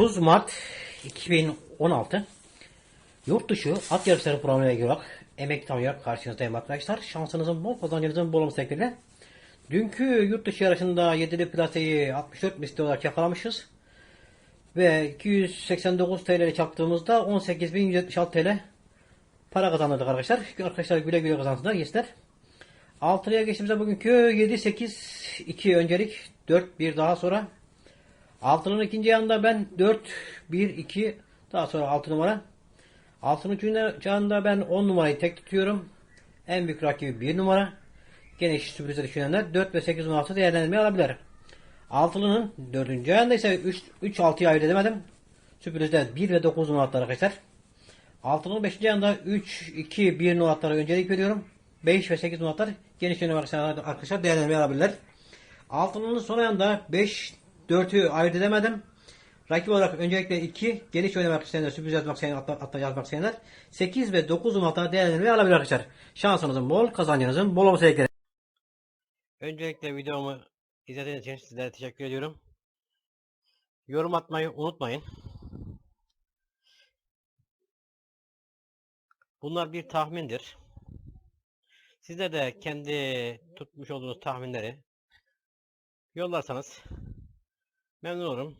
30 Mart 2016 Yurt dışı at yarışları programına göre emek tanıyarak karşınızdayım arkadaşlar. Şansınızın bol, kazancınızın bol olması dileğiyle. Dünkü yurt dışı yarışında 7'li plaseyi 64 misli olarak yakalamışız. Ve 289 TL ile çarptığımızda 18.176 TL para kazanırdık arkadaşlar. Arkadaşlar güle güle kazansınlar gençler. Altılıya geçtiğimizde bugünkü 7, 8, 2 öncelik 4, 1 daha sonra. Altının ikinci yanında ben 4, 1, 2 daha sonra 6 numara. Altının üçüncü yanında ben 10 numarayı tek tutuyorum. En büyük rakibi 1 numara. Geniş sürprize düşünenler 4 ve 8 numarası değerlendirmeye alabilir. Altılının dördüncü ayında ise 3, 3 6'yı ayırt edemedim. Sürprizde 1 ve 9 numaralar arkadaşlar. Altının 5. ayında 3, 2, 1 numaralara öncelik veriyorum. 5 ve 8 numaralar geniş yönelim arkadaşlar değerlendirmeye alabilirler. Altının son ayında 5, 4'ü ayırt edemedim. Rakip olarak öncelikle 2 geniş oynamak isteyenler, sürpriz yazmak isteyenler, atla, atla yazmak isteyenler 8 ve 9 numaralara değerlendirmeye alabilir arkadaşlar. Şansınızın bol, kazancınızın bol olması gerekir. Öncelikle videomu izlediğiniz için sizlere teşekkür ediyorum. Yorum atmayı unutmayın. Bunlar bir tahmindir. Sizler de kendi tutmuş olduğunuz tahminleri yollarsanız memnun olurum.